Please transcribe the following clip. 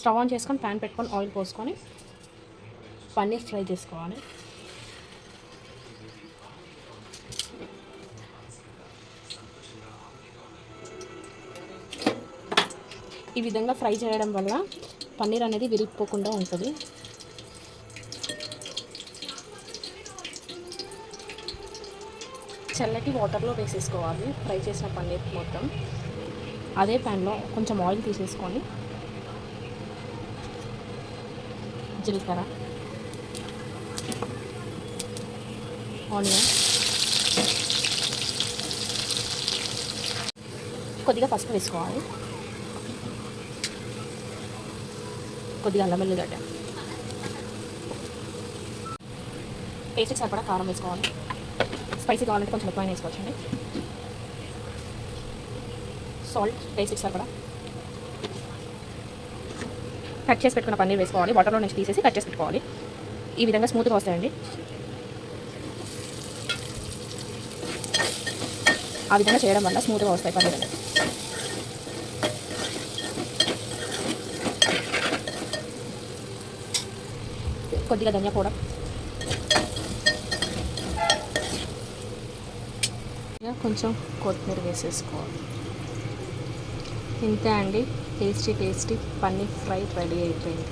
Stove on చేసుకొని pan పెట్టుకొని oil పోసుకొని పన్నీర్ ఫ్రై చేసుకోవాలి. ఈ విధంగా ఫ్రై చేయడం వల్ల పన్నీర్ అనేది విరిగిపోకుండా ఉంటుంది. చల్లటి వాటర్లో వేసేసుకోవాలి ఫ్రై చేసిన పన్నీర్ మొత్తం. అదే ప్యాన్లో కొంచెం ఆయిల్ తీసేసుకొని జీలకర్ర ఆనియన్ కొద్దిగా పసుపు వేసుకోవాలి. కొద్దిగా అల్లం వెల్లిగడ్డ టేస్ట్కి సరిపడా కారం వేసుకోవాలి. స్పైసీ కావాలంటే కొంచెం ఎక్కువ వేసుకోవచ్చండి. సాల్ట్ టేస్ట్కి సరిపడా కట్ చేసి పెట్టుకున్న పన్నీర్ వేసుకోవాలి వాటర్లో నుంచి తీసేసి కట్ చేసి పెట్టుకోవాలి. ఈ విధంగా స్మూత్గా వస్తాయండి. ఆ విధంగా చేయడం వల్ల స్మూత్గా వస్తాయి పన్నీర్ కొద్దిగా ధనియా పౌడర్. కొంచెం కొత్తిమీర వేసేసుకోవాలి. ఇంతే అండి. tasty tasty paneer fry ready అయిపోయింది